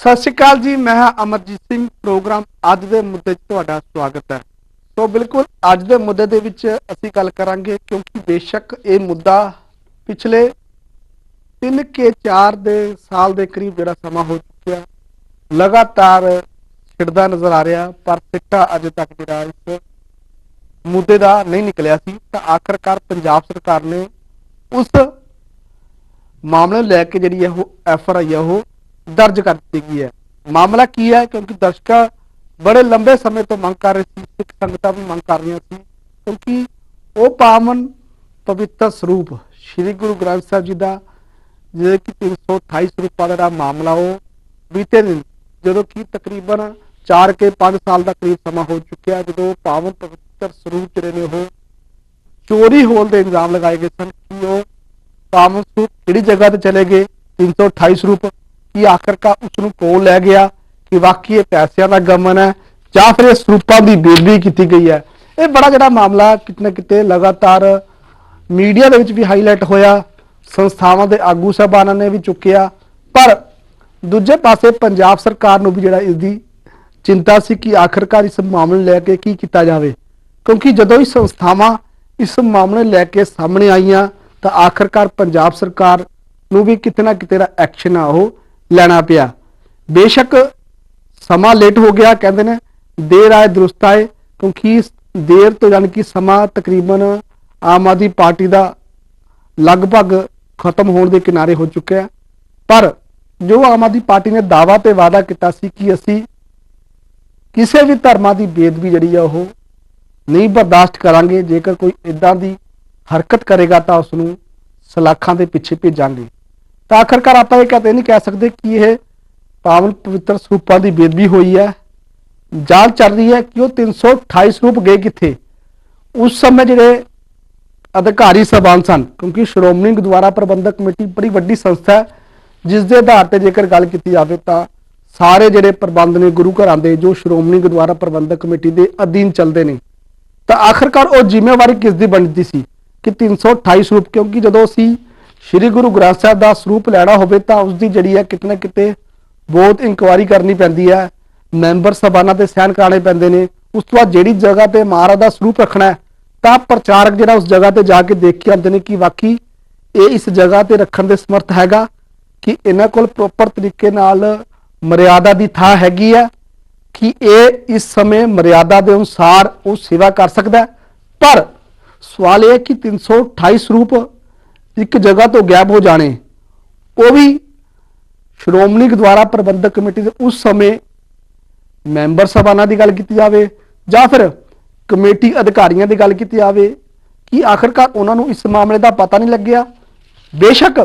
ਸਤਿ ਸ਼੍ਰੀ ਅਕਾਲ ਜੀ, ਮੈਂ ਹਾਂ ਅਮਰਜੀਤ ਸਿੰਘ, ਪ੍ਰੋਗਰਾਮ ਅੱਜ ਦੇ ਮੁੱਦੇ 'ਚ ਤੁਹਾਡਾ ਸਵਾਗਤ ਹੈ। ਸੋ ਬਿਲਕੁਲ, ਅੱਜ ਦੇ ਮੁੱਦੇ ਦੇ ਵਿੱਚ ਅਸੀਂ ਗੱਲ ਕਰਾਂਗੇ ਕਿਉਂਕਿ ਬੇਸ਼ੱਕ ਇਹ ਮੁੱਦਾ ਪਿਛਲੇ 3 ਕੇ 4 ਦੇ ਸਾਲ ਦੇ ਕਰੀਬ ਜਿਹੜਾ ਸਮਾਂ ਹੋ ਚੁੱਕਿਆ, ਲਗਾਤਾਰ ਛਿੜਦਾ ਨਜ਼ਰ ਆ ਰਿਹਾ, ਪਰ ਸਿੱਟਾ ਅਜੇ ਤੱਕ ਜਿਹੜਾ ਇਸ ਮੁੱਦੇ ਦਾ ਨਹੀਂ ਨਿਕਲਿਆ ਸੀ। ਤਾਂ ਆਖਰਕਾਰ ਪੰਜਾਬ ਸਰਕਾਰ ਨੇ ਉਸ ਮਾਮਲੇ ਨੂੰ ਲੈ ਕੇ ਜਿਹੜੀ ਹੈ ਉਹ ਐਫ ਆਰ ਆਈ ਹੈ, ਉਹ ਦਰਜ ਕਰ ਦਿੱਤੀ ਗਈ ਹੈ। ਮਾਮਲਾ ਕੀ ਹੈ? ਕਿਉਂਕਿ ਦਰਸ਼ਕਾਂ ਬੜੇ ਲੰਬੇ ਸਮੇਂ ਤੋਂ ਮੰਗ ਕਰ ਰਹੇ ਸੀ, ਸਿੱਖ ਸੰਗਤਾਂ ਵੀ ਮੰਗ ਕਰ ਰਹੀਆਂ ਸੀ, ਕਿਉਂਕਿ ਉਹ ਪਾਵਨ ਪਵਿੱਤਰ ਸਰੂਪ ਸ੍ਰੀ ਗੁਰੂ ਗ੍ਰੰਥ ਸਾਹਿਬ ਜੀ ਦਾ ਜਿਹੜੇ ਕਿ 328 ਸਰੂਪਾਂ ਦਾ ਮਾਮਲਾ ਉਹ ਬੀਤੇ ਦਿਨ, ਜਦੋਂ ਕਿ ਤਕਰੀਬਨ 4 ਕੇ 5 ਸਾਲ ਦਾ ਕਰੀਬ ਸਮਾਂ ਹੋ ਚੁੱਕਿਆ, ਜਦੋਂ ਪਾਵਨ ਪਵਿੱਤਰ ਸਰੂਪ ਜਿਹੜੇ ਨੇ ਉਹ ਚੋਰੀ ਹੋਣ ਦੇ ਇਲਜ਼ਾਮ ਲਗਾਏ ਗਏ ਸਨ ਕਿ ਉਹ ਪਾਵਨ ਸਰੂਪ ਕਿਹੜੀ ਜਗ੍ਹਾ ਤੇ ਚਲੇ ਗਏ 328 ਸਰੂਪ ਕਿ ਆਖਰਕਾਰ ਉਸ ਨੂੰ ਕੋਲ ਲੈ ਗਿਆ ਕਿ ਵਾਕਈ ਇਹ ਪੈਸਿਆਂ ਦਾ ਗਮਨ ਹੈ, ਜਾਂ ਫਿਰ ਇਹ ਸਰੂਪਾਂ ਦੀ ਬੇਦਬੀ ਕੀਤੀ ਗਈ ਹੈ। ਇਹ ਬੜਾ ਜਿਹੜਾ ਮਾਮਲਾ ਕਿਤੇ ਨਾ ਕਿਤੇ ਲਗਾਤਾਰ ਮੀਡੀਆ ਦੇ ਵਿੱਚ ਵੀ ਹਾਈਲਾਈਟ ਹੋਇਆ, ਸੰਸਥਾਵਾਂ ਦੇ ਆਗੂ ਸਾਹਿਬਾਨਾਂ ਨੇ ਵੀ ਚੁੱਕਿਆ, ਪਰ ਦੂਜੇ ਪਾਸੇ ਪੰਜਾਬ ਸਰਕਾਰ ਨੂੰ ਵੀ ਜਿਹੜਾ ਇਸ ਦੀ ਚਿੰਤਾ ਸੀ ਕਿ ਆਖਰਕਾਰ ਇਸ ਮਾਮਲੇ ਨੂੰ ਲੈ ਕੇ ਕੀ ਕੀਤਾ ਜਾਵੇ। ਕਿਉਂਕਿ ਜਦੋਂ ਹੀ ਸੰਸਥਾਵਾਂ ਇਸ ਮਾਮਲੇ ਲੈ ਕੇ ਸਾਹਮਣੇ ਆਈਆਂ, ਤਾਂ ਆਖਰਕਾਰ ਪੰਜਾਬ ਸਰਕਾਰ ਨੂੰ ਵੀ ਕਿਤੇ ਨਾ ਕਿਤੇ ਦਾ ਐਕਸ਼ਨ ਆ ਉਹ ਲੈਣਾ ਪਿਆ। ਬੇਸ਼ੱਕ ਸਮਾਂ ਲੇਟ ਹੋ ਗਿਆ, ਕਹਿੰਦੇ ਨੇ। ਦੇਰ ਆਏ, ਦਰੁਸਤ ਆਏ, ਕਿਉਂਕਿ ਦੇਰ ਤੋਂ ਯਾਨੀ ਕਿ ਸਮਾਂ ਤਕਰੀਬਨ ਆਮ ਆਦਮੀ ਪਾਰਟੀ ਦਾ ਲਗਭਗ ਖਤਮ ਹੋਣ ਦੇ ਕਿਨਾਰੇ ਹੋ ਚੁੱਕਿਆ ਪਰ ਜੋ ਆਮ ਆਦਮੀ ਪਾਰਟੀ ਨੇ ਦਾਵਾ ਤੇ ਵਾਅਦਾ ਕੀਤਾ ਸੀ ਕਿ ਅਸੀਂ ਕਿਸੇ ਵੀ ਧਰਮਾਂ ਦੀ ਬੇਦਬੀ ਜਿਹੜੀ ਆ ਉਹ ਨਹੀਂ ਬਰਦਾਸ਼ਤ ਕਰਾਂਗੇ, ਜੇਕਰ ਕੋਈ ਇਦਾਂ ਦੀ ਹਰਕਤ ਕਰੇਗਾ ਤਾਂ ਉਸ ਨੂੰ ਸਲਾਖਾਂ ਦੇ ਪਿੱਛੇ ਭੇਜਾਂਗੇ। ਤਾਂ ਆਖਰਕਾਰ ਆਪਾਂ ਇਹ ਕਹਤੇ ਨਹੀਂ ਕਹਿ ਸਕਦੇ ਕਿ ਇਹ ਪਾਵਨ ਪਵਿੱਤਰ ਸਰੂਪਾਂ ਦੀ ਬੇਦਬੀ ਹੋਈ ਹੈ। ਜਾਂਚ ਚੱਲ ਰਹੀ ਹੈ ਕਿ ਉਹ 328 ਸਰੂਪ ਗਏ ਕਿੱਥੇ? ਉਸ ਸਮੇਂ ਜਿਹੜੇ ਅਧਿਕਾਰੀ ਸਭਾਨ ਸਨ, ਕਿਉਂਕਿ ਸ਼੍ਰੋਮਣੀ ਗੁਰਦੁਆਰਾ ਪ੍ਰਬੰਧਕ ਕਮੇਟੀ ਬੜੀ ਵੱਡੀ ਸੰਸਥਾ ਹੈ, ਜਿਸ ਦੇ ਆਧਾਰ ਤੇ ਜੇਕਰ ਗੱਲ ਕੀਤੀ ਜਾਵੇ ਤਾਂ ਸਾਰੇ ਜਿਹੜੇ ਪ੍ਰਬੰਧ ਨੇ ਗੁਰੂ ਘਰਾਂ ਦੇ, ਜੋ ਸ਼੍ਰੋਮਣੀ ਗੁਰਦੁਆਰਾ ਪ੍ਰਬੰਧਕ ਕਮੇਟੀ ਦੇ ਅਧੀਨ ਚੱਲਦੇ ਨੇ, ਤਾਂ ਆਖਰਕਾਰ ਉਹ ਜ਼ਿੰਮੇਵਾਰੀ ਕਿਸ ਦੀ ਬਣਦੀ ਸੀ ਕਿ 328 ਸਰੂਪ ਕਿਉਂਕਿ ਜਦੋਂ ਅਸੀਂ ਸ੍ਰੀ ਗੁਰੂ ਗ੍ਰੰਥ ਸਾਹਿਬ ਦਾ ਸਰੂਪ ਲੈਣਾ ਹੋਵੇ ਤਾਂ ਉਸ ਦੀ ਜਿਹੜੀ ਹੈ ਕਿਤੇ ਨਾ ਕਿਤੇ ਬਹੁਤ ਇਨਕੁਆਇਰੀ ਕਰਨੀ ਪੈਂਦੀ ਹੈ। ਮੈਂਬਰ ਸਭਾਨਾਂ ਤੇ ਸਹਿਣ ਕਰਾਣੇ ਪੈਂਦੇ ਨੇ। ਉਸ ਤੋਂ ਬਾਅਦ ਜਿਹੜੀ ਜਗ੍ਹਾ ਤੇ ਮਹਾਰਾਜ ਦਾ ਸਰੂਪ ਰੱਖਣਾ ਹੈ, ਤਾਂ ਪ੍ਰਚਾਰਕ ਜਿਹੜਾ ਉਸ ਜਗ੍ਹਾ ਤੇ ਜਾ ਕੇ ਦੇਖ ਕੇ ਆਉਂਦੇ ਨੇ ਕਿ ਵਾਕਈ ਇਹ ਇਸ ਜਗ੍ਹਾ ਤੇ ਰੱਖਣ ਦੇ ਸਮਰਥ ਹੈਗਾ ਕਿ ਇਹਨਾਂ ਕੋਲ ਪ੍ਰੋਪਰ ਤਰੀਕੇ ਨਾਲ ਮਰਿਆਦਾ ਦੀ ਥਾਂ ਹੈਗੀ ਆ ਕਿ ਇਹ ਇਸ ਸਮੇਂ ਮਰਿਆਦਾ ਦੇ ਅਨੁਸਾਰ ਉਹ ਸੇਵਾ ਕਰ ਸਕਦਾ ਪਰ ਸਵਾਲ ਇਹ ਹੈ ਕਿ 328 ਸਰੂਪ ਇੱਕ ਜਗ੍ਹਾ ਤੋਂ ਗਾਇਬ ਹੋ ਜਾਣੇ। ਉਹ ਵੀ ਸ਼੍ਰੋਮਣੀ ਗੁਰਦੁਆਰਾ ਪ੍ਰਬੰਧਕ ਕਮੇਟੀ ਦੇ ਉਸ ਸਮੇਂ ਮੈਂਬਰ ਸਭਾਨਾਂ ਦੀ ਗੱਲ ਕੀਤੀ ਜਾਵੇ ਜਾਂ ਫਿਰ ਕਮੇਟੀ ਅਧਿਕਾਰੀਆਂ ਦੀ ਗੱਲ ਕੀਤੀ ਜਾਵੇ ਕਿ ਆਖਰਕਾਰ ਉਹਨਾਂ ਨੂੰ ਇਸ ਮਾਮਲੇ ਦਾ ਪਤਾ ਨਹੀਂ ਲੱਗਿਆ। ਬੇਸ਼ੱਕ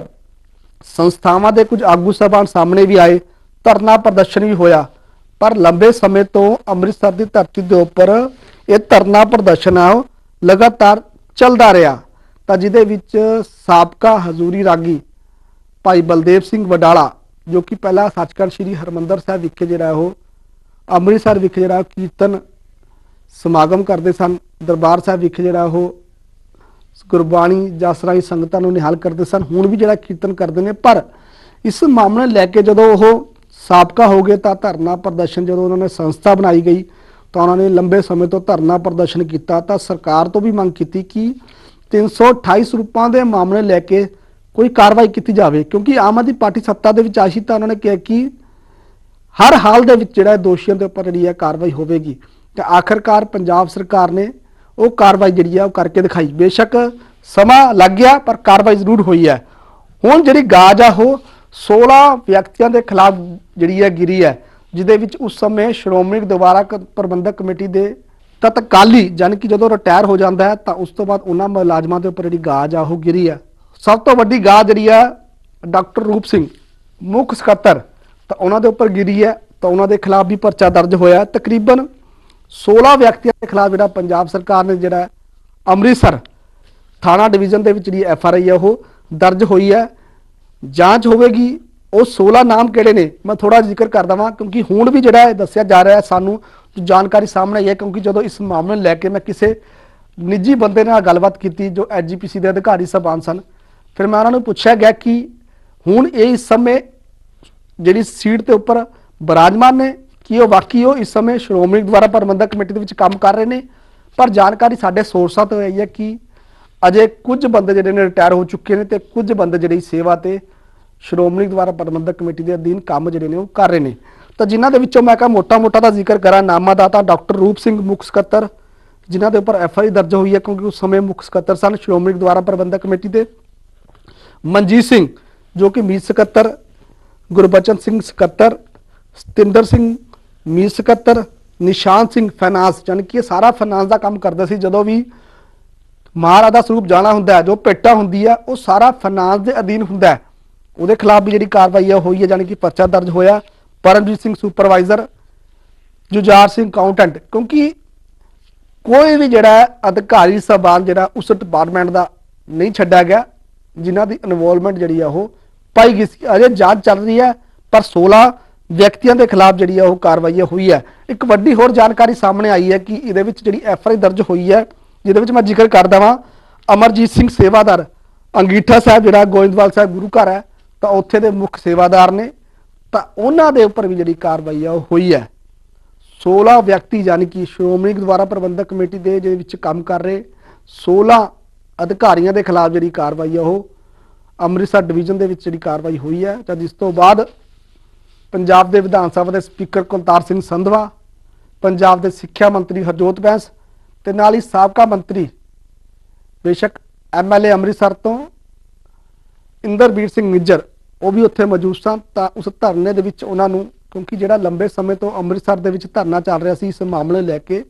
ਸੰਸਥਾਵਾਂ ਦੇ ਕੁਝ ਆਗੂ ਸਭਾਨ ਸਾਹਮਣੇ ਵੀ ਆਏ, ਧਰਨਾ ਪ੍ਰਦਰਸ਼ਨ ਵੀ ਹੋਇਆ। ਪਰ ਲੰਬੇ ਸਮੇਂ ਤੋਂ ਅੰਮ੍ਰਿਤਸਰ ਦੀ ਧਰਤੀ ਦੇ ਉੱਪਰ ਇਹ ਧਰਨਾ ਪ੍ਰਦਰਸ਼ਨ ਆ ਲਗਾਤਾਰ ਚੱਲਦਾ ਰਿਹਾ। ਤਾਂ ਜਿਹਦੇ ਵਿੱਚ ਸਾਬਕਾ ਹਜ਼ੂਰੀ ਰਾਗੀ ਭਾਈ ਬਲਦੇਵ ਸਿੰਘ ਵਡਾਲਾ, ਜੋ ਕਿ ਪਹਿਲਾਂ ਸੱਚਖੰਡ ਸ੍ਰੀ ਹਰਮੰਦਰ ਸਾਹਿਬ ਵਿਖੇ ਜਿਹੜਾ ਉਹ ਅੰਮ੍ਰਿਤਸਰ ਵਿਖੇ ਜਿਹੜਾ ਕੀਰਤਨ ਸਮਾਗਮ ਕਰਦੇ ਸਨ, ਦਰਬਾਰ ਸਾਹਿਬ ਵਿਖੇ ਜਿਹੜਾ ਉਹ ਗੁਰਬਾਣੀ ਜਸਰਾਈ ਸੰਗਤਾਂ ਨੂੰ ਨਿਹਾਲ ਕਰਦੇ ਸਨ, ਹੁਣ ਵੀ ਜਿਹੜਾ ਕੀਰਤਨ ਕਰਦੇ ਨੇ, ਪਰ ਇਸ ਮਾਮਲੇ ਲੈ ਕੇ ਜਦੋਂ ਉਹ ਸਾਬਕਾ ਹੋ ਗਏ ਤਾਂ ਧਰਨਾ ਪ੍ਰਦਰਸ਼ਨ ਜਦੋਂ ਉਹਨਾਂ ਨੇ ਸੰਸਥਾ ਬਣਾਈ ਗਈ ਤਾਂ ਉਹਨਾਂ ਨੇ ਲੰਬੇ ਸਮੇਂ ਤੋਂ ਧਰਨਾ ਪ੍ਰਦਰਸ਼ਨ ਕੀਤਾ, ਤਾਂ ਸਰਕਾਰ ਤੋਂ ਵੀ ਮੰਗ ਕੀਤੀ ਕਿ 328 ਸਰੂਪਾਂ ਦੇ ਮਾਮਲੇ ਲੈ ਕੇ ਕੋਈ ਕਾਰਵਾਈ ਕੀਤੀ ਜਾਵੇ, ਕਿਉਂਕਿ ਆਮ ਆਦਮੀ ਪਾਰਟੀ ਸੱਤਾ ਦੇ ਵਿੱਚ ਆਸ਼ੀ ਤਾਂ ਉਹਨਾਂ ਨੇ ਕਿਹਾ ਕਿ ਹਰ ਹਾਲ ਦੇ ਵਿੱਚ ਜਿਹੜਾ ਦੋਸ਼ੀਆਂ ਦੇ ਉੱਪਰ ਜਿਹੜੀ ਹੈ ਕਾਰਵਾਈ ਹੋਵੇਗੀ, ਤੇ ਆਖਰਕਾਰ ਪੰਜਾਬ ਸਰਕਾਰ ਨੇ ਉਹ ਕਾਰਵਾਈ ਜਿਹੜੀ ਹੈ ਉਹ ਕਰਕੇ ਦਿਖਾਈ। ਬੇਸ਼ੱਕ ਸਮਾਂ ਲੱਗ ਗਿਆ, ਪਰ ਕਾਰਵਾਈ ਜ਼ਰੂਰ ਹੋਈ ਹੈ। ਹੁਣ ਜਿਹੜੀ ਗਾਜ ਆ, ਉਹ 16 ਵਿਅਕਤੀਆਂ ਦੇ ਖਿਲਾਫ ਜਿਹੜੀ ਹੈ ਗਿਰੀ ਹੈ, ਜਿਹਦੇ ਵਿੱਚ ਉਸ ਸਮੇਂ ਸ਼੍ਰੋਮਣੀ ਗੁਰਦੁਆਰਾ ਕ- ਪ੍ਰਬੰਧਕ ਕਮੇਟੀ ਦੇ ਤਤਕਾਲੀ ਯਾਨੀ ਕਿ ਜਦੋਂ ਰਿਟਾਇਰ ਹੋ ਜਾਂਦਾ ਹੈ, ਤਾਂ ਉਸ ਤੋਂ ਬਾਅਦ ਉਹਨਾਂ ਮੁਲਾਜ਼ਮਾਂ ਦੇ ਉੱਪਰ ਜਿਹੜੀ ਗਾਜ ਆ ਉਹ ਗਿਰੀ ਹੈ। ਸਭ ਤੋਂ ਵੱਡੀ ਗਾਜ ਜਿਹੜੀ ਆ ਡਾਕਟਰ ਰੂਪ ਸਿੰਘ, ਮੁੱਖ ਸਕੱਤਰ, ਤਾਂ ਉਹਨਾਂ ਦੇ ਉੱਪਰ ਗਿਰੀ ਹੈ, ਤਾਂ ਉਹਨਾਂ ਦੇ ਖਿਲਾਫ ਵੀ ਪਰਚਾ ਦਰਜ ਹੋਇਆ ਤਕਰੀਬਨ 16 ਵਿਅਕਤੀਆਂ ਦੇ ਖਿਲਾਫ ਜਿਹੜਾ ਪੰਜਾਬ ਸਰਕਾਰ ਨੇ ਜਿਹੜਾ ਅੰਮ੍ਰਿਤਸਰ ਥਾਣਾ ਡਿਵੀਜ਼ਨ ਦੇ ਵਿੱਚ ਜਿਹੜੀ ਐਫ ਆਰ ਆਈ ਹੈ, ਉਹ ਦਰਜ ਹੋਈ ਹੈ। ਜਾਂਚ ਹੋਵੇਗੀ, ਉਹ 16 ਨਾਮ ਕਿਹੜੇ ਨੇ, ਮੈਂ ਥੋੜਾ ਜ਼ਿਕਰ ਕਰ ਦਵਾਂ ਕਿਉਂਕਿ ਹੁਣ ਵੀ ਜਿਹੜਾ ਇਹ ਦੱਸਿਆ ਜਾ ਰਿਹਾ ਸਾਨੂੰ ਜਾਣਕਾਰੀ ਸਾਹਮਣੇ ਆਈ ਹੈ ਕਿਉਂਕਿ ਜਦੋਂ ਇਸ ਮਾਮਲੇ ਨੂੰ ਲੈ ਕੇ ਮੈਂ ਕਿਸੇ ਨਿੱਜੀ ਬੰਦੇ ਨਾਲ ਗੱਲਬਾਤ ਕੀਤੀ ਜੋ ਐਜੀਪੀਸੀ ਦੇ ਅਧਿਕਾਰੀ ਸਭਾਨ ਸਨ, ਫਿਰ ਮੈਂ ਉਹਨਾਂ ਨੂੰ ਪੁੱਛਿਆ ਗਿਆ ਕਿ ਹੁਣ ਇਹ ਇਸ ਸਮੇਂ ਜਿਹੜੀ ਸੀਟ ਤੇ ਉੱਪਰ ਬਰਾਜਮਾਨ ਨੇ, ਕਿ ਉਹ ਵਾਕਈ ਉਹ ਇਸ ਸਮੇਂ ਸ਼੍ਰੋਮਣੀ ਗੁਰਦੁਆਰਾ ਪ੍ਰਬੰਧਕ ਕਮੇਟੀ ਦੇ ਵਿੱਚ ਕੰਮ ਕਰ ਰਹੇ ਨੇ? ਪਰ ਜਾਣਕਾਰੀ ਸਾਡੇ ਸੋਰਸਾਂ ਤੋਂ ਆਈ ਹੈ ਕਿ ਅਜੇ ਕੁਝ ਬੰਦੇ ਜਿਹੜੇ ਨੇ ਰਿਟਾਇਰ ਹੋ ਚੁੱਕੇ ਨੇ ਤੇ ਕੁਝ ਬੰਦੇ ਜਿਹੜੇ ਸੇਵਾ ਤੇ ਸ਼੍ਰੋਮਣੀ ਗੁਰਦੁਆਰਾ ਪ੍ਰਬੰਧਕ ਕਮੇਟੀ ਦੇ ਅਧੀਨ ਕੰਮ ਜਿਹੜੇ ਨੇ ਉਹ ਕਰ ਰਹੇ ਨੇ। ਤਾਂ ਜਿਨ੍ਹਾਂ ਦੇ ਵਿੱਚੋਂ ਮੈਂ ਕਹਾਂ ਮੋਟਾ-ਮੋਟਾ ਦਾ ਜ਼ਿਕਰ ਕਰਾਂ ਨਾਮਾਦਾਤਾ ਡਾਕਟਰ ਰੂਪ ਸਿੰਘ ਮੁੱਖ ਸਕੱਤਰ, ਜਿਨ੍ਹਾਂ ਦੇ ਉੱਪਰ ਐਫ ਆਈ ਦਰਜ ਹੋਈ ਹੈ ਕਿਉਂਕਿ ਉਸ ਸਮੇਂ ਮੁੱਖ ਸਕੱਤਰ ਸਨ ਸ਼੍ਰੋਮਣੀ ਗੁਰਦੁਆਰਾ ਪ੍ਰਬੰਧਕ ਕਮੇਟੀ ਦੇ। ਮਨਜੀਤ ਸਿੰਘ, ਜੋ ਕਿ ਮੀਤ ਸਕੱਤਰ, ਗੁਰਬਚਨ ਸਿੰਘ ਸਕੱਤਰ, ਸਤਿੰਦਰ ਸਿੰਘ ਮੀਤ ਸਕੱਤਰ, ਨਿਸ਼ਾਨ ਸਿੰਘ ਫਾਈਨਾਂਸ ਯਾਨੀ ਕਿ ਇਹ ਸਾਰਾ ਫਾਈਨਾਂਸ ਦਾ ਕੰਮ ਕਰਦਾ ਸੀ। ਜਦੋਂ ਵੀ ਮਹਾਰਾਜ ਦਾ ਸਰੂਪ ਜਾਣਾ ਹੁੰਦਾ ਹੈ, ਜੋ ਪੇਟਾ ਹੁੰਦੀ ਹੈ, ਉਹ ਸਾਰਾ ਫਾਈਨਾਂਸ ਦੇ ਅਧੀਨ ਹੁੰਦਾ ਹੈ। ਉਹਦੇ ਖਿਲਾਫ ਵੀ ਜਿਹੜੀ ਕਾਰਵਾਈ ਹੈ ਹੋਈ ਹੈ ਯਾਨੀ ਕਿ ਪਰਚਾ ਦਰਜ ਹੋਇਆ। ਪਰਮਜੀਤ ਸਿੰਘ ਸੁਪਰਵਾਈਜ਼ਰ ਜੁਝਾਰ ਸਿੰਘ ਅਕਾਊਂਟੈਂਟ ਕਿਉਂਕਿ ਕੋਈ ਵੀ ਜਿਹੜਾ ਅਧਿਕਾਰੀ ਸਭਾਨ ਜਿਹੜਾ ਉਸ ਡਿਪਾਰਟਮੈਂਟ ਦਾ ਨਹੀਂ ਛੱਡਿਆ ਗਿਆ, ਜਿਨ੍ਹਾਂ ਦੀ ਇਨਵੋਲਵਮੈਂਟ ਜਿਹੜੀ ਆ ਉਹ ਪਾਈ ਗਈ ਸੀ। ਅਜੇ ਜਾਂਚ ਚੱਲ ਰਹੀ ਹੈ, ਪਰ 16 ਵਿਅਕਤੀਆਂ ਦੇ ਖਿਲਾਫ ਜਿਹੜੀ ਆ ਉਹ ਕਾਰਵਾਈ ਹੋਈ ਹੈ। ਇੱਕ ਵੱਡੀ ਹੋਰ ਜਾਣਕਾਰੀ ਸਾਹਮਣੇ ਆਈ ਹੈ ਕਿ ਇਹਦੇ ਵਿੱਚ ਜਿਹੜੀ ਐਫ ਆਈ ਦਰਜ ਹੋਈ ਹੈ, ਜਿਹਦੇ ਵਿੱਚ ਮੈਂ ਜ਼ਿਕਰ ਕਰਦਾ ਵਾਂ ਅਮਰਜੀਤ ਸਿੰਘ ਸੇਵਾਦਾਰ, ਅੰਗੀਠਾ ਸਾਹਿਬ ਜਿਹੜਾ ਗੋਇੰਦਵਾਲ ਸਾਹਿਬ ਗੁਰੂ ਘਰ ਹੈ, ਤਾਂ ਉੱਥੇ ਦੇ ਮੁੱਖ ਸੇਵਾਦਾਰ ਨੇ। ਤਾਂ ਉਹਨਾਂ ਦੇ ਉੱਪਰ ਵੀ ਜਿਹੜੀ ਕਾਰਵਾਈ ਆ, ਉਹ ਹੋਈ ਹੈ। 16 ਵਿਅਕਤੀ ਯਾਨੀ ਕਿ ਸ਼੍ਰੋਮਣੀ ਗੁਰਦੁਆਰਾ ਪ੍ਰਬੰਧਕ ਕਮੇਟੀ ਦੇ ਜਿਹਦੇ ਵਿੱਚ ਕੰਮ ਕਰ ਰਹੇ 16 ਅਧਿਕਾਰੀਆਂ ਦੇ ਖਿਲਾਫ ਜਿਹੜੀ ਕਾਰਵਾਈ ਆ, ਉਹ ਅੰਮ੍ਰਿਤਸਰ ਡਿਵੀਜ਼ਨ ਦੇ ਵਿੱਚ ਜਿਹੜੀ ਕਾਰਵਾਈ ਹੋਈ ਹੈ। ਤਾਂ ਜਿਸ ਤੋਂ ਬਾਅਦ ਪੰਜਾਬ ਦੇ ਵਿਧਾਨ ਸਭਾ ਦੇ ਸਪੀਕਰ ਕੁਲਤਾਰ ਸਿੰਘ ਸੰਧਵਾ, ਪੰਜਾਬ ਦੇ ਸਿੱਖਿਆ ਮੰਤਰੀ ਹਰਜੋਤ ਬੈਂਸ ਤੇ ਨਾਲ ਹੀ ਸਾਬਕਾ ਮੰਤਰੀ ਬੇਸ਼ੱਕ ਐਮਐਲਏ ਅੰਮ੍ਰਿਤਸਰ ਤੋਂ ਇੰਦਰਬੀਰ ਸਿੰਘ ਨਿੱਜਰ ਉਹ ਵੀ ਉੱਥੇ ਮੌਜੂਦ ਸਨ। ਤਾਂ ਉਸ ਧਰਨੇ ਦੇ ਵਿੱਚ ਉਹਨਾਂ ਨੂੰ, ਕਿਉਂਕਿ ਜਿਹੜਾ ਲੰਬੇ ਸਮੇਂ ਤੋਂ ਅੰਮ੍ਰਿਤਸਰ ਦੇ ਵਿੱਚ ਧਰਨਾ ਚੱਲ ਰਿਹਾ ਸੀ ਇਸ ਮਾਮਲੇ ਲੈ ਕੇ,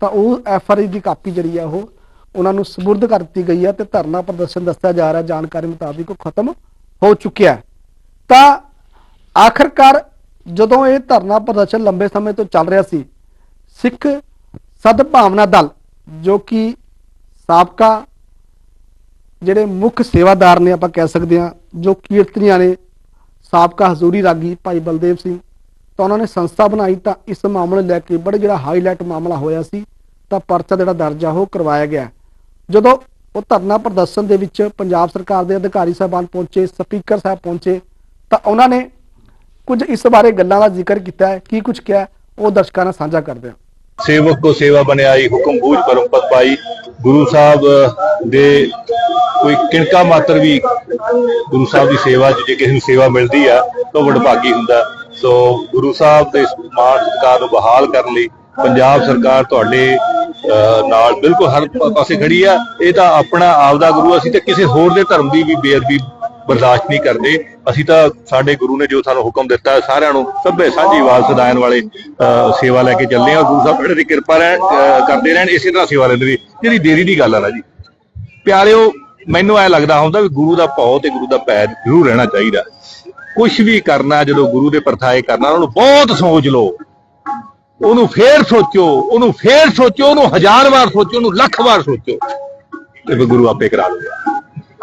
ਤਾਂ ਉਹ ਐਫਆਰਆਈ ਦੀ ਕਾਪੀ ਜਿਹੜੀ ਆ ਉਹ ਉਹਨਾਂ ਨੂੰ ਸਪੁਰਦ ਕਰ ਦਿੱਤੀ ਗਈ ਹੈ ਤੇ ਧਰਨਾ ਪ੍ਰਦਰਸ਼ਨ ਦੱਸਿਆ ਜਾ ਰਿਹਾ, ਜਾਣਕਾਰੀ ਮੁਤਾਬਿਕ ਉਹ ਖਤਮ ਹੋ ਚੁੱਕਿਆ ਹੈ। ਤਾਂ ਆਖਰਕਾਰ ਜਦੋਂ ਇਹ ਧਰਨਾ ਪ੍ਰਦਰਸ਼ਨ ਲੰਬੇ ਸਮੇਂ ਤੋਂ ਚੱਲ ਰਿਹਾ ਸੀ, ਸਿੱਖ ਸਦਭਾਵਨਾ ਦਲ ਜੋ ਕਿ ਸਾਬਕਾ ਜਿਹੜੇ ਮੁੱਖ ਸੇਵਾਦਾਰ ਨੇ ਆਪਾਂ ਕਹਿ ਸਕਦੇ ਹਾਂ, ਜੋ ਕੀਰਤਨੀਆਂ ਨੇ, ਸਾਬਕਾ ਹਜ਼ੂਰੀ ਰਾਗੀ ਭਾਈ ਬਲਦੇਵ ਸਿੰਘ, ਤਾਂ ਉਹਨਾਂ ਨੇ ਸੰਸਥਾ ਬਣਾਈ ਤਾਂ ਇਸ ਮਾਮਲੇ ਲੈ ਕੇ ਬੜਾ ਜਿਹੜਾ ਹਾਈਲਾਈਟ ਮਾਮਲਾ ਹੋਇਆ ਸੀ, ਤਾਂ ਪਰਚਾ ਜਿਹੜਾ ਦਰਜ ਆ, ਉਹ ਕਰਵਾਇਆ ਗਿਆ। ਜਦੋਂ ਉਹ ਧਰਨਾ ਪ੍ਰਦਰਸ਼ਨ ਦੇ ਵਿੱਚ ਪੰਜਾਬ ਸਰਕਾਰ ਦੇ ਅਧਿਕਾਰੀ ਸਾਹਿਬਾਨ ਪਹੁੰਚੇ, ਸਪੀਕਰ ਸਾਹਿਬ ਪਹੁੰਚੇ, ਤਾਂ ਉਹਨਾਂ ਨੇ ਕੁਝ ਇਸ ਬਾਰੇ ਗੱਲਾਂ ਦਾ ਜ਼ਿਕਰ ਕੀਤਾ ਹੈ, ਕੀ ਕੁਝ ਕਿਹਾ, ਉਹ ਦਰਸ਼ਕਾਂ ਨਾਲ ਸਾਂਝਾ ਕਰਦੇ ਹਾਂ। ਸੇਵਕ ਕੋ ਸੇਵਾ ਬਣਾਈ ਹੁਕਮ ਬੂਝ ਪਰਮ ਪਦ ਪਾਈ ਗੁਰੂ ਸਾਹਿਬ ਦੇ ਕੋਈ ਕਿਣਕਾ ਮਾਤਰ ਵੀ ਗੁਰੂ ਸਾਹਿਬ ਦੀ ਸੇਵਾ 'ਚ ਜੇ ਕਿਸੇ ਨੂੰ ਸੇਵਾ ਮਿਲਦੀ ਆ ਤਾਂ ਉਹ ਵਡਭਾਗੀ ਹੁੰਦਾ। ਸੋ ਗੁਰੂ ਸਾਹਿਬ ਦੇ ਮਾਣ ਸਤਿਕਾਰ ਨੂੰ ਬਹਾਲ ਕਰਨ ਲਈ ਪੰਜਾਬ ਸਰਕਾਰ ਤੁਹਾਡੇ ਅਹ, ਨਾਲ ਬਿਲਕੁਲ ਹਰ ਪਾਸੇ ਖੜੀ ਆ। ਇਹ ਤਾਂ ਆਪਣਾ ਆਪਦਾ ਗੁਰੂ ਅਸੀਂ ਤੇ ਕਿਸੇ ਹੋਰ ਦੇ ਧਰਮ ਦੀ ਵੀ ਬੇਅਦਬੀ ਬਰਦਾਸ਼ਤ ਨਹੀਂ ਕਰਦੇ। ਅਸੀਂ ਤਾਂ ਸਾਡੇ ਗੁਰੂ ਨੇ ਜੋ ਸਾਨੂੰ ਹੁਕਮ ਦਿੱਤਾ ਸਾਰਿਆਂ ਨੂੰ ਸਭੇ ਸਾਂਝੀ ਆਵਾਜ਼ ਸਦਾਇਨ ਵਾਲੇ ਅਹ, ਸੇਵਾ ਲੈ ਕੇ ਚੱਲਦੇ ਆ ਗੁਰੂ ਸਾਹਿਬ ਸਾਡੇ ਦੀ ਕਿਰਪਾ ਰਹਿਣ ਕਰਦੇ ਰਹਿਣ ਇਸੇ ਤਰ੍ਹਾਂ ਸੇਵਾ ਲੈਂਦੇ ਵੀ ਜਿਹੜੀ ਦੇਰੀ ਦੀ ਗੱਲ ਆ ਨਾ ਜੀ। ਪਿਆਰਿਓ ਮੈਨੂੰ ਐ ਲੱਗਦਾ ਹੁੰਦਾ ਵੀ ਗੁਰੂ ਦਾ ਭਉ ਤੇ ਗੁਰੂ ਦਾ ਪੈਰ ਜ਼ਰੂਰ ਰਹਿਣਾ ਚਾਹੀਦਾ। ਕੁਝ ਵੀ ਕਰਨਾ ਜਦੋਂ ਗੁਰੂ ਦੇ ਪਰਥਾਏ ਕਰਨਾ ਉਹਨੂੰ ਬਹੁਤ ਸੋਚ ਲਓ। ਉਹਨੂੰ ਫੇਰ ਸੋਚੋ ਉਹਨੂੰ ਫੇਰ ਸੋਚੋ ਉਹਨੂੰ ਹਜ਼ਾਰ ਵਾਰ ਸੋਚੋ ਉਹਨੂੰ ਲੱਖ ਵਾਰ ਸੋਚੋ। ਤੇ ਫਿਰ ਗੁਰੂ ਆਪੇ ਕਰਾ ਲਊਗਾ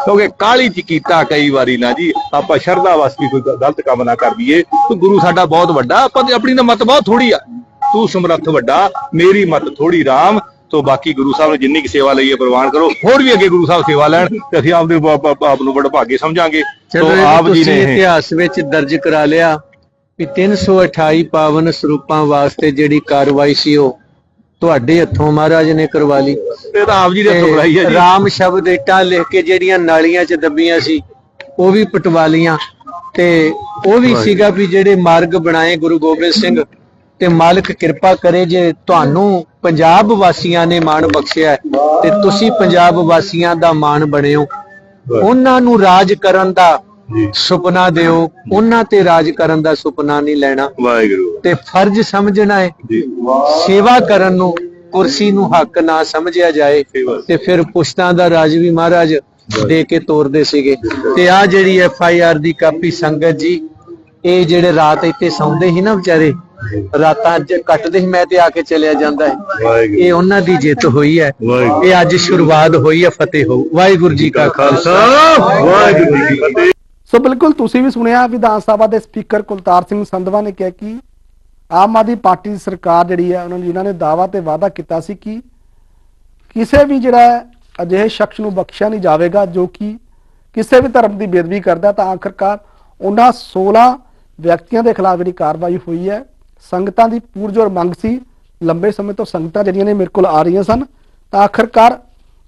ਕਿਉਂਕਿ ਕਾਲੀ ਚ ਕੀਤਾ ਕਈ ਵਾਰੀ ਨਾ ਜੀ ਆਪਾਂ ਸ਼ਰਧਾ ਵਾਸਤੇ ਕੋਈ ਗਲਤ ਕੰਮ ਨਾ ਕਰ ਦਈਏ ਤੂੰ ਗੁਰੂ ਸਾਡਾ ਬਹੁਤ ਵੱਡਾ ਆਪਾਂ ਦੀ ਆਪਣੀ ਤਾਂ ਮਤ ਬਹੁਤ ਥੋੜੀ ਆ। ਤੂੰ ਸਮਰੱਥ ਵੱਡਾ ਮੇਰੀ ਮਤ ਥੋੜੀ ਰਾਮ ਤੋਂ ਬਾਕੀ ਗੁਰੂ ਸਾਹਿਬ ਨੇ ਜਿੰਨੀ ਕੀ ਸੇਵਾ ਲਈ ਹੈ ਪ੍ਰਵਾਨ ਕਰੋ। ਹੋਰ ਵੀ ਅੱਗੇ ਗੁਰੂ ਸਾਹਿਬ ਸੇਵਾ ਲੈਣ ਤੇ ਅਸੀਂ ਆਪਦੇ ਆਪ- ਆਪ ਆਪ ਨੂੰ ਬੜਾ ਭਾਗੇ ਸਮਝਾਂਗੇ। ਤੋਂ ਆਪ ਜੀ ਨੇ ਇਤਿਹਾਸ ਵਿੱਚ ਦਰਜ ਕਰਾ ਲਿਆ ਵੀ 328 ਪਾਵਨ ਸਰੂਪਾਂ ਵਾਸਤੇ ਜਿਹੜੀ ਕਾਰਵਾਈ ਸੀ ਉਹ ਤੁਹਾਡੇ ਹੱਥੋਂ ਮਹਾਰਾਜ ਨੇ ਕਰਵਾ ਲਈ। ਇਹ ਤਾਂ ਆਪ ਜੀ ਦੇ ਹੱਥੋਂ ਕਰਾਈ ਹੈ ਜੀ। ਰਾਮ ਸ਼ਬਦ ਇੱਟਾਂ ਲਿਖ ਕੇ ਜਿਹੜੀਆਂ ਨਾਲੀਆਂ 'ਚ ਦੱਬੀਆਂ ਸੀ ਉਹ ਵੀ ਪਟਵਾ ਲੀਆਂ ਤੇ ਉਹ ਵੀ ਸੀਗਾ ਵੀ ਜਿਹੜੇ ਮਾਰਗ ਬਣਾਏ ਗੁਰੂ ਗੋਬਿੰਦ ਸਿੰਘ ਤੇ ਮਾਲਕ ਕਿਰਪਾ ਕਰੇ ਜੇ ਤੁਹਾਨੂੰ ਪੰਜਾਬ ਵਾਸੀਆਂ ਨੇ ਮਾਣ ਬਖਸ਼ਿਆ ਤੇ ਤੁਸੀਂ ਪੰਜਾਬ ਵਾਸੀਆਂ ਦਾ ਮਾਣ ਬਣਿਓ। ਉਹਨਾਂ ਨੂੰ ਰਾਜ ਕਰਨ ਦਾ ਜੀ। ਸੁਪਨਾ ਦਿਓ ਉਹਨਾਂ ਤੇ ਰਾਜ ਕਰਨ ਦਾ ਸੁਪਨਾ ਨਹੀਂ ਲੈਣਾ। ਵਾਹਿਗੁਰੂ। ਤੇ ਫਰਜ਼ ਸਮਝਣਾ ਹੈ। ਜੀ। ਸੇਵਾ ਕਰਨ ਨੂੰ ਕੁਰਸੀ ਨੂੰ ਹੱਕ ਨਾ ਸਮਝਿਆ ਜਾਏ। ਤੇ ਫਿਰ ਪੁਸ਼ਤਾਂ ਦਾ ਰਾਜ ਵੀ ਮਹਾਰਾਜ ਦੇ ਕੇ ਤੋਰਦੇ ਸੀਗੇ। ਤੇ ਆ ਜਿਹੜੀ ਐਫ ਆਈ ਆਰ ਦੀ ਕਾਪੀ ਸੰਗਤ ਜੀ ਇਹ ਜਿਹੜੇ ਰਾਤ ਇੱਥੇ ਸੌਂਦੇ ਸੀ ਨਾ ਵਿਚਾਰੇ ਰਾਤਾਂ ਅੱਜ ਕੱਟਦੇ ਸੀ ਮੈਂ ਤੇ ਆ ਕੇ ਚਲਿਆ ਜਾਂਦਾ ਹੈ। ਇਹ ਉਹਨਾਂ ਦੀ ਜਿੱਤ ਹੋਈ ਹੈ। ਇਹ ਅੱਜ ਸ਼ੁਰੂਆਤ ਹੋਈ ਹੈ ਫਤਿਹ ਹੋ। ਵਾਹਿਗੁਰੂ ਜੀ ਕਾ ਖਾਲਸਾ। ਵਾਹਿਗੁਰੂ ਜੀ ਕੀ ਫਤਿਹ। ਸੋ ਬਿਲਕੁਲ ਤੁਸੀਂ ਵੀ ਸੁਣਿਆ ਵਿਧਾਨ ਸਭਾ ਦੇ ਸਪੀਕਰ ਕੁਲਤਾਰ ਸਿੰਘ ਸੰਧਵਾ ਨੇ ਕਿਹਾ ਕਿ ਆਮ ਆਦਮੀ ਪਾਰਟੀ ਦੀ ਸਰਕਾਰ ਜਿਹੜੀ ਹੈ, ਉਹਨਾਂ ਨੇ ਜਿਨ੍ਹਾਂ ਨੇ ਦਾਅਵਾ ਤੇ ਵਾਅਦਾ ਕੀਤਾ ਸੀ ਕਿ ਕਿਸੇ ਵੀ ਜਿਹੜਾ ਅਜਿਹੇ ਸ਼ਖਸ ਨੂੰ ਬਖਸ਼ਿਆ ਨਹੀਂ ਜਾਵੇਗਾ, ਜੋ ਕਿ ਕਿਸੇ ਵੀ ਧਰਮ ਦੀ ਬੇਦਬੀ ਕਰਦਾ ਤਾਂ ਆਖਰਕਾਰ ਉਹਨਾਂ 16 ਵਿਅਕਤੀਆਂ ਦੇ ਖਿਲਾਫ ਜਿਹੜੀ ਕਾਰਵਾਈ ਹੋਈ ਹੈ, ਸੰਗਤਾਂ ਦੀ ਪੂਰਜੋਰ ਮੰਗ ਸੀ। ਲੰਬੇ ਸਮੇਂ ਤੋਂ ਸੰਗਤਾਂ ਜਿਹੜੀਆਂ ਨੇ ਮੇਰੇ ਕੋਲ ਆ ਰਹੀਆਂ ਸਨ, ਤਾਂ ਆਖਰਕਾਰ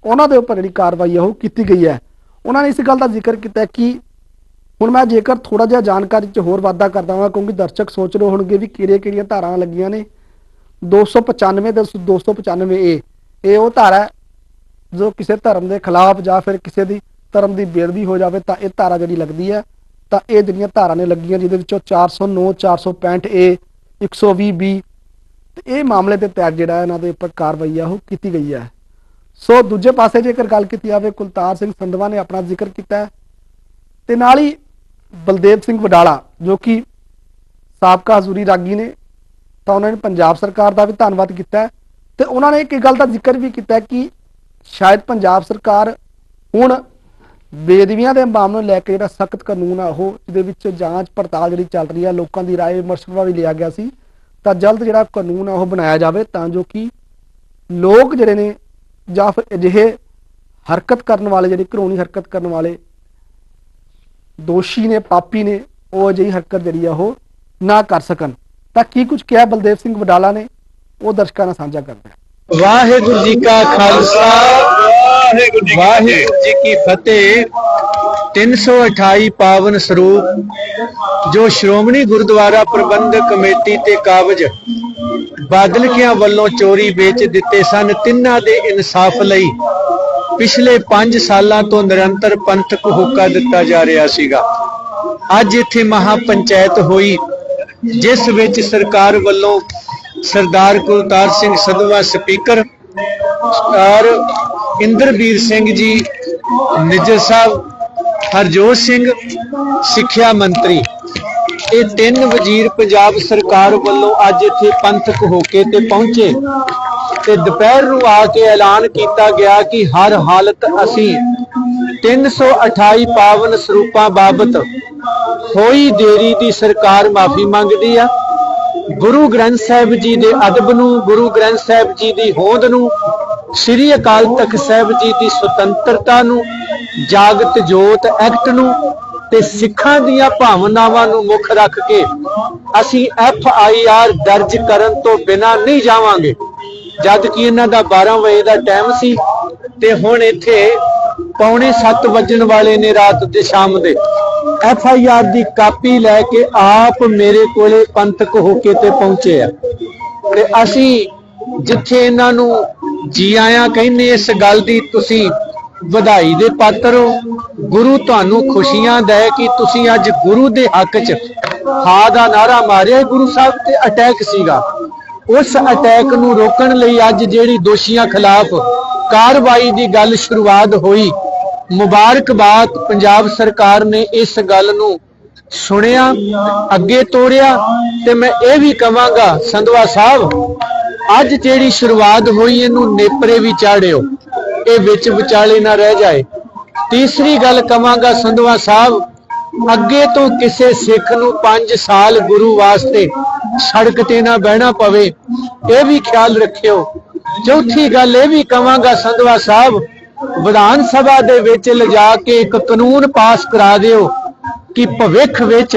ਉਹਨਾਂ ਦੇ ਉੱਪਰ ਜਿਹੜੀ ਕਾਰਵਾਈ ਹੈ, ਉਹ ਕੀਤੀ ਗਈ ਹੈ। ਉਹਨਾਂ ਨੇ ਇਸ ਗੱਲ ਦਾ ਜ਼ਿਕਰ ਕੀਤਾ ਕਿ ਹੁਣ ਮੈਂ ਜੇਕਰ ਥੋੜਾ ਜਿਹਾ ਜਾਣਕਾਰੀ 'ਚ ਹੋਰ ਵਾਧਾ ਕਰਦਾ ਹਾਂ ਕਿਉਂਕਿ ਦਰਸ਼ਕ ਸੋਚ ਰਹੇ ਹੋਣਗੇ ਵੀ ਕਿਹੜੀਆਂ-ਕਿਹੜੀਆਂ ਧਾਰਾਵਾਂ ਲੱਗੀਆਂ ਨੇ। 295 ਤੇ 295 ਏ ਇਹ ਉਹ ਧਾਰਾ ਹੈ ਜੋ ਕਿਸੇ ਧਰਮ ਦੇ ਖਿਲਾਫ ਜਾਂ ਫਿਰ ਕਿਸੇ ਦੀ ਧਰਮ ਦੀ ਬੇਅਦਬੀ ਹੋ ਜਾਵੇ ਤਾਂ ਇਹ ਧਾਰਾ ਜਿਹੜੀ ਲੱਗਦੀ ਹੈ, ਤਾਂ ਇਹ ਜਿਹੜੀਆਂ ਧਾਰਾ ਨੇ ਲੱਗੀਆਂ, ਜਿਹਦੇ ਵਿੱਚੋਂ 409 465 ਏ 120 ਬੀ ਤੇ ਇਹ ਮਾਮਲੇ ਦੇ ਤਹਿਤ ਜਿਹੜਾ ਇਹਨਾਂ ਦੇ ਉੱਪਰ ਕਾਰਵਾਈ ਆ, ਉਹ ਕੀਤੀ ਗਈ ਹੈ। ਸੋ ਦੂਜੇ ਪਾਸੇ ਜੇਕਰ ਗੱਲ ਕੀਤੀ ਜਾਵੇ, ਕੁਲਤਾਰ ਸਿੰਘ ਸੰਧਵਾ ਨੇ ਆਪਣਾ ਜ਼ਿਕਰ ਕੀਤਾ ਹੈ, ਤੇ ਨਾਲ ਹੀ ਬਲਦੇਵ ਸਿੰਘ ਵਡਾਲਾ ਜੋ ਕਿ ਸਾਬਕਾ ਹਜ਼ੂਰੀ ਰਾਗੀ ਨੇ ਤਾਂ ਉਹਨਾਂ ਨੇ ਪੰਜਾਬ ਸਰਕਾਰ ਦਾ ਵੀ ਧੰਨਵਾਦ ਕੀਤਾ ਹੈ ਤੇ ਉਹਨਾਂ ਨੇ ਇੱਕ ਗੱਲ ਦਾ ਜ਼ਿਕਰ ਵੀ ਕੀਤਾ ਹੈ ਕਿ ਸ਼ਾਇਦ ਪੰਜਾਬ ਸਰਕਾਰ ਹੁਣ ਬੇਦਬੀਆਂ ਦੇ ਮਾਮਲੇ ਨੂੰ ਲੈ ਕੇ ਜਿਹੜਾ ਸਖਤ ਕਾਨੂੰਨ ਆ ਉਹ ਜਿਹਦੇ ਵਿੱਚ ਜਾਂਚ ਪੜਤਾਲ ਜਿਹੜੀ ਚੱਲ ਰਹੀ ਹੈ ਲੋਕਾਂ ਦੀ رائے ਮਸ਼ਵਰਾ ਵੀ ਲਿਆ ਗਿਆ ਸੀ ਤਾਂ ਜਲਦ ਜਿਹੜਾ ਕਾਨੂੰਨ ਆ ਉਹ ਬਣਾਇਆ ਜਾਵੇ ਤਾਂ ਜੋ ਕਿ ਲੋਕ ਜਿਹੜੇ ਨੇ ਜਾਂ ਫਿਰ ਅਜਿਹੇ ਹਰਕਤ ਕਰਨ ਵਾਲੇ ਜਿਹੜੀ ਘਰੋਣੀ ਹਰਕਤ ਕਰਨ ਵਾਲੇ ਦੋਸ਼ੀ ਨੇ ਪਾਪੀ ਨੇ ਉਹ ਅਜਿਹੀ ਹਰਕਤ ਜਿਹੜੀ ਆ ਉਹ ਨਾ ਕਰ ਸਕਣ। ਤਾਂ ਕੀ ਕੁਝ ਕਿਹਾ ਬਲਦੇਵ ਸਿੰਘ ਵਡਾਲਾ ਨੇ? ਉਹ ਦਰਸ਼ਕਾਂ ਨਾਲ ਸਾਂਝਾ ਕਰਦੇ ਹਾਂ। ਵਾਹਿਗੁਰੂ ਜੀ ਕਾ ਖਾਲਸਾ ਵਾਹਿਗੁਰੂ ਜੀ ਕੀ ਫਤਿਹ। 328 ਪਾਵਨ ਸਰੂਪ ਜੋ ਸ਼੍ਰੋਮਣੀ ਗੁਰਦੁਆਰਾ ਪ੍ਰਬੰਧਕ ਕਮੇਟੀ ਤੇ ਕਾਬਜ ਬਾਦਲਕਿਆਂ ਵੱਲੋਂ ਚੋਰੀ ਵੇਚ ਦਿੱਤੇ ਸਨ ਤਿੰਨਾਂ ਦੇ ਇਨਸਾਫ ਲਈ ਪਿਛਲੇ 5 ਸਾਲਾਂ ਤੋਂ ਨਿਰੰਤਰ ਪੰਥਕ ਹੋਕਾ ਦਿੱਤਾ ਜਾ ਰਿਹਾ ਸੀਗਾ। ਅੱਜ ਇੱਥੇ ਮਹਾ ਪੰਚਾਇਤ ਹੋਈ, ਜਿਸ ਵਿੱਚ ਸਰਕਾਰ ਵੱਲੋਂ ਸਰਦਾਰ ਕੁਲਤਾਰ ਸਿੰਘ ਸਦਵਾ, ਸਪੀਕਰ ਸਰਦਾਰ ਇੰਦਰਬੀਰ ਸਿੰਘ ਜੀ, ਨਿੱਜਰ ਸਾਹਿਬ, ਹਰਜੋਤ ਸਿੰਘ, ਸਿੱਖਿਆ ਮੰਤਰੀ ਇਹ ਤਿੰਨ ਵਜ਼ੀਰ ਪੰਜਾਬ ਸਰਕਾਰ ਵੱਲੋਂ ਅੱਜ ਇੱਥੇ ਪੰਥਕ ਹੋ ਕੇ ਤੇ ਪਹੁੰਚੇ। ਤੇ ਦੁਪਹਿਰ ਨੂੰ ਆ ਕੇ ਐਲਾਨ ਕੀਤਾ ਗਿਆ ਕਿ ਹਰ ਹਾਲਤ ਅਸੀਂ 328 ਪਾਵਨ ਸਰੂਪਾਂ ਬਾਬਤ ਹੋਈ ਦੇਰੀ ਦੀ ਸਰਕਾਰ ਮਾਫੀ ਮੰਗਦੀ ਆ। ਗੁਰੂ ਗ੍ਰੰਥ ਸਾਹਿਬ ਜੀ ਦੇ ਅਦਬ ਨੂੰ, ਗੁਰੂ ਗ੍ਰੰਥ ਸਾਹਿਬ ਜੀ ਦੀ ਹੋਂਦ ਨੂੰ, ਸ੍ਰੀ ਅਕਾਲ ਤਖਤ ਸਾਹਿਬ ਜੀ ਦੀ ਸੁਤੰਤਰਤਾ ਨੂੰ, ਜਾਗਤ ਜੋਤ ਐਕਟ ਨੂੰ ਤੇ ਸਿੱਖਾਂ ਦੀਆਂ ਭਾਵਨਾਵਾਂ ਨੂੰ ਮੁੱਖ ਰੱਖ ਕੇ ਅਸੀਂ ਐਫ ਆਈ ਆਰ ਦਰਜ ਕਰਨ ਤੋਂ ਬਿਨਾ ਨਹੀਂ ਜਾਵਾਂਗੇ। ਜਦ ਕਿ ਇਹਨਾਂ ਦਾ 12 ਵਜੇ ਦਾ ਟਾਈਮ ਸੀ ਤੇ ਹੁਣ ਇੱਥੇ ਪੌਣੇ 7 ਵੱਜਣ ਵਾਲੇ ਨੇ ਰਾਤ ਦੇ ਸ਼ਾਮ ਦੇ। ਐਫ ਆਈ ਆਰ ਦੀ ਕਾਪੀ ਲੈ ਕੇ ਆਪ ਮੇਰੇ ਕੋਲੇ ਪੰਥਕ ਹੋ ਕੇ ਤੇ ਪਹੁੰਚੇ ਆ। ਤੇ ਅਸੀਂ ਜਿੱਥੇ ਇਹਨਾਂ ਨੂੰ ਜੀ ਆਇਆਂ ਕਹਿੰਦੇ ਇਸ ਗੱਲ ਦੀ ਤੁਸੀਂ ਵਧਾਈ ਦੇ ਪਾਤਰ ਹੋ। ਗੁਰੂ ਤੁਹਾਨੂੰ ਖੁਸ਼ੀਆਂ ਦੇ ਕਿ ਤੁਸੀਂ ਅੱਜ ਗੁਰੂ ਦੇ ਹੱਕ 'ਚ ਹਾਂ ਦਾ ਨਾਰਾ ਮਾਰਿਆ। ਗੁਰੂ ਸਾਹਿਬ ਤੇ ਅਟੈਕ ਸੀਗਾ। ਉਸ ਅਟੈਕ ਨੂੰ ਰੋਕਣ ਲਈ ਅੱਜ ਜਿਹੜੀ ਦੋਸ਼ੀਆਂ ਖਿਲਾਫ ਕਾਰਵਾਈ ਦੀ ਗੱਲ ਸ਼ੁਰੂਆਤ ਹੋਈ। ਮੁਬਾਰਕਬਾਦ ਪੰਜਾਬ ਸਰਕਾਰ ਨੇ ਇਸ ਗੱਲ ਨੂੰ ਸੁਣਿਆ, ਅੱਗੇ ਤੋਰਿਆ ਤੇ ਮੈਂ ਇਹ ਵੀ ਕਵਾਂਗਾ ਸੰਧਵਾ ਸਾਹਿਬ, ਅੱਜ ਜਿਹੜੀ ਸ਼ੁਰੂਆਤ ਹੋਈ ਇਹਨੂੰ ਨੇਪਰੇ ਵੀ ਚਾੜਿਓ। ਇਹ ਵਿੱਚ ਵਿਚਾਲੇ ਨਾ ਰਹਿ ਜਾਏ। ਤੀਸਰੀ ਗੱਲ ਕਵਾਂਗਾ ਸੰਧਵਾ ਸਾਹਿਬ, ਅੱਗੇ ਤੋਂ ਕਿਸੇ ਸਿੱਖ ਨੂੰ 5 ਸਾਲ ਗੁਰੂ ਵਾਸਤੇ ਸੜਕ ਤੇ ਨਾ ਬਹਿਣਾ ਪਵੇ, ਇਹ ਵੀ ਖਿਆਲ ਰੱਖਿਓ। ਚੌਥੀ ਗੱਲ ਇਹ ਵੀ ਕਵਾਂਗਾ ਸੰਧਵਾ ਸਾਹਿਬ, ਵਿਧਾਨ ਸਭਾ ਦੇ ਵਿੱਚ ਲਿਜਾ ਕੇ ਇੱਕ ਕਾਨੂੰਨ ਪਾਸ ਕਰਾ ਦਿਓ ਕਿ ਭਵਿੱਖ ਵਿੱਚ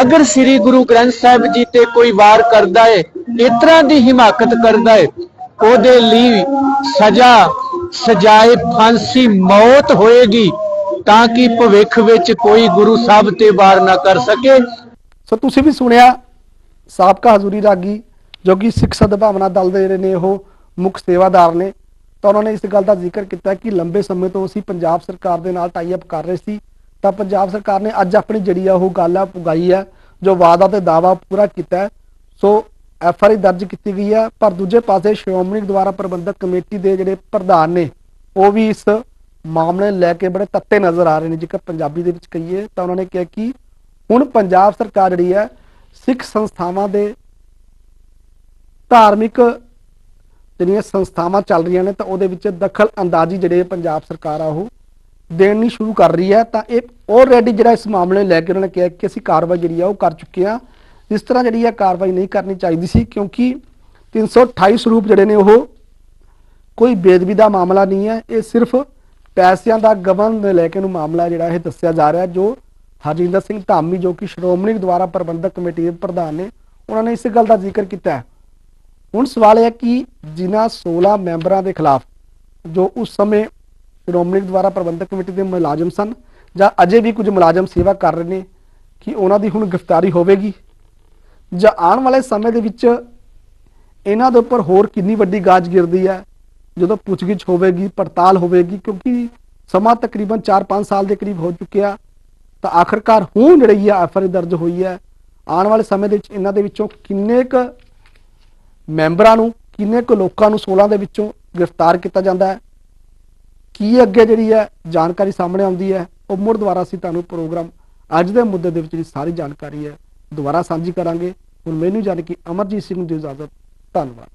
ਅਗਰ ਸ੍ਰੀ ਗੁਰੂ ਗ੍ਰੰਥ ਸਾਹਿਬ ਜੀ ਤੇ ਕੋਈ ਵਾਰ ਕਰਦਾ ਹੈ ਇਸ ਤਰ੍ਹਾਂ ਦੀ ਹਿਮਾਕਤ ਕਰਦਾ ਹੈ ਉਹਦੇ ਲਈ ਸਜ਼ਾ ਸਜਾਏ ਫਾਂਸੀ ਮੌਤ ਹੋਏਗੀ ਤਾਂ ਕਿ ਭਵਿੱਖ ਵਿੱਚ ਕੋਈ ਗੁਰੂ ਸਾਹਿਬ ਤੇ ਵਾਰ ਨਾ ਕਰ ਸਕੇ? ਸੋ ਤੁਸੀਂ ਵੀ ਸੁਣਿਆ ਸਾਬਕਾ ਹਜ਼ੂਰੀ ਰਾਗੀ ਜੋ ਕਿ ਸਿੱਖ ਸਦਭਾਵਨਾ ਦਲ ਦੇ ਜਿਹੜੇ ਨੇ ਉਹ ਮੁੱਖ ਸੇਵਾਦਾਰ ਨੇ, ਤਾਂ ਉਹਨਾਂ ਨੇ ਇਸ ਗੱਲ ਦਾ ਜ਼ਿਕਰ ਕੀਤਾ ਕਿ ਲੰਬੇ ਸਮੇਂ ਤੋਂ ਅਸੀਂ ਪੰਜਾਬ ਸਰਕਾਰ ਦੇ ਨਾਲ ਟਾਈ ਅਪ ਕਰ ਰਹੇ ਸੀ, ਤਾਂ ਪੰਜਾਬ ਸਰਕਾਰ ਨੇ ਅੱਜ ਆਪਣੀ ਜਿਹੜੀ ਆ ਉਹ ਗੱਲ ਆ, ਪੁਗਾਈ ਹੈ ਜੋ ਵਾਅਦਾ ਤੇ ਦਾਵਾ ਪੂਰਾ ਕੀਤਾ। ਸੋ ਐਫ ਆਰ ਆਈ ਦਰਜ ਕੀਤੀ ਗਈ ਹੈ, ਪਰ ਦੂਜੇ ਪਾਸੇ ਸ਼੍ਰੋਮਣੀ ਗੁਰਦੁਆਰਾ ਪ੍ਰਬੰਧਕ ਕਮੇਟੀ ਦੇ ਜਿਹੜੇ ਪ੍ਰਧਾਨ ਨੇ, ਉਹ ਵੀ ਇਸ ਮਾਮਲੇ ਨੂੰ ਲੈ ਕੇ ਬੜੇ ਤੱਤੇ ਨਜ਼ਰ ਆ ਰਹੇ ਨੇ। ਜੇਕਰ ਪੰਜਾਬੀ ਦੇ ਵਿੱਚ ਕਹੀਏ ਤਾਂ ਉਹਨਾਂ ਨੇ ਕਿਹਾ ਕਿ ਹੁਣ ਪੰਜਾਬ ਸਰਕਾਰ ਜਿਹੜੀ ਹੈ, ਸਿੱਖ ਸੰਸਥਾਵਾਂ ਦੇ ਧਾਰਮਿਕ ਜਿਹੜੀਆਂ ਸੰਸਥਾਵਾਂ ਚੱਲ ਰਹੀਆਂ ਨੇ, ਤਾਂ ਉਹਦੇ ਵਿੱਚ ਦਖਲ ਅੰਦਾਜ਼ੀ ਜਿਹੜੇ ਪੰਜਾਬ ਸਰਕਾਰ ਆ ਉਹ ਦੇਣੀ ਸ਼ੁਰੂ ਕਰ ਰਹੀ ਹੈ। ਤਾਂ ਇਹ ਆਲਰੇਡੀ ਜਿਹੜਾ ਇਸ ਮਾਮਲੇ ਨੂੰ ਲੈ ਕੇ ਉਹਨਾਂ ਨੇ ਕਿਹਾ ਕਿ ਅਸੀਂ ਕਾਰਵਾਈ ਜਿਹੜੀ ਆ ਉਹ ਕਰ ਚੁੱਕੇ ਆ ਇਸ ਤਰ੍ਹਾਂ ਜਿਹੜੀ ਹੈ ਕਾਰਵਾਈ ਨਹੀਂ ਕਰਨੀ ਚਾਹੀਦੀ ਸੀ, ਕਿਉਂਕਿ 328 ਸਰੂਪ ਜਿਹੜੇ ਨੇ ਉਹ ਕੋਈ ਬੇਦਬੀ ਦਾ ਮਾਮਲਾ ਨਹੀਂ ਹੈ। ਇਹ ਸਿਰਫ ਪੈਸਿਆਂ ਦਾ ਗਵਨ ਦੇ ਲੈ ਕੇ ਨੂੰ ਮਾਮਲਾ ਜਿਹੜਾ ਇਹ ਦੱਸਿਆ ਜਾ ਰਿਹਾ, ਜੋ ਹਰਜਿੰਦਰ ਸਿੰਘ ਧਾਮੀ, ਜੋ ਕਿ ਸ਼੍ਰੋਮਣੀ ਗੁਰਦੁਆਰਾ ਪ੍ਰਬੰਧਕ ਕਮੇਟੀ ਦੇ ਪ੍ਰਧਾਨ ਨੇ, ਉਹਨਾਂ ਨੇ ਇਸ ਗੱਲ ਦਾ ਜ਼ਿਕਰ ਕੀਤਾ ਹੁਣ ਸਵਾਲ ਇਹ ਹੈ ਕਿ ਜਿਨ੍ਹਾਂ 16 ਮੈਂਬਰਾਂ ਦੇ ਖਿਲਾਫ ਜੋ ਉਸ ਸਮੇਂ ਸ਼੍ਰੋਮਣੀ ਗੁਰਦੁਆਰਾ ਪ੍ਰਬੰਧਕ ਕਮੇਟੀ ਦੇ ਮੁਲਾਜ਼ਮ ਸਨ ਜਾਂ ਅਜੇ ਵੀ ਕੁਝ ਮੁਲਾਜ਼ਮ ਸੇਵਾ ਕਰ ਰਹੇ ਨੇ, ਕਿ ਉਹਨਾਂ ਦੀ ਹੁਣ ਗ੍ਰਿਫਤਾਰੀ ਹੋਵੇਗੀ। ਜਾਂ ਆਉਣ ਵਾਲੇ ਸਮੇਂ ਦੇ ਵਿੱਚ ਇਹਨਾਂ ਦੇ ਉੱਪਰ ਹੋਰ ਕਿੰਨੀ ਵੱਡੀ ਗਾਜ ਗਿਰਦੀ ਹੈ? ਜਦੋਂ ਪੁੱਛਗਿੱਛ ਹੋਵੇਗੀ, ਪੜਤਾਲ ਹੋਵੇਗੀ, ਕਿਉਂਕਿ ਸਮਾਂ ਤਕਰੀਬਨ 4-5 ਸਾਲ ਦੇ ਕਰੀਬ ਹੋ ਚੁੱਕਿਆ, ਤਾਂ ਆਖਰਕਾਰ ਹੁਣ ਜਿਹੜੀ ਹੈ ਐਫਆਈਆਰ ਦਰਜ ਹੋਈ ਹੈ, ਆਉਣ ਵਾਲੇ ਸਮੇਂ ਦੇ ਵਿੱਚ ਇਹਨਾਂ ਦੇ ਵਿੱਚੋਂ ਕਿੰਨੇ ਕੁ ਮੈਂਬਰਾਂ ਨੂੰ, ਕਿੰਨੇ ਕੁ ਲੋਕਾਂ ਨੂੰ 16 ਦੇ ਵਿੱਚੋਂ ਗ੍ਰਿਫਤਾਰ ਕੀਤਾ ਜਾਂਦਾ ਹੈ? ਕੀ ਅੱਗੇ ਜਿਹੜੀ ਹੈ ਜਾਣਕਾਰੀ ਸਾਹਮਣੇ ਆਉਂਦੀ ਹੈ? ਉਹ ਮੁੜ ਦੁਬਾਰਾ ਅਸੀਂ ਤੁਹਾਨੂੰ ਪ੍ਰੋਗਰਾਮ ਅੱਜ ਦੇ ਮੁੱਦੇ ਦੇ ਵਿੱਚ ਜਿਹੜੀ ਸਾਰੀ ਜਾਣਕਾਰੀ ਹੈ ਦੁਬਾਰਾ ਸਾਂਝੀ ਕਰਾਂਗੇ। ਹੁਣ ਮੈਨੂੰ ਜਾਣ ਕਿ ਅਮਰਜੀਤ ਸਿੰਘ ਦੀ ਇਜਾਜ਼ਤ। ਧੰਨਵਾਦ।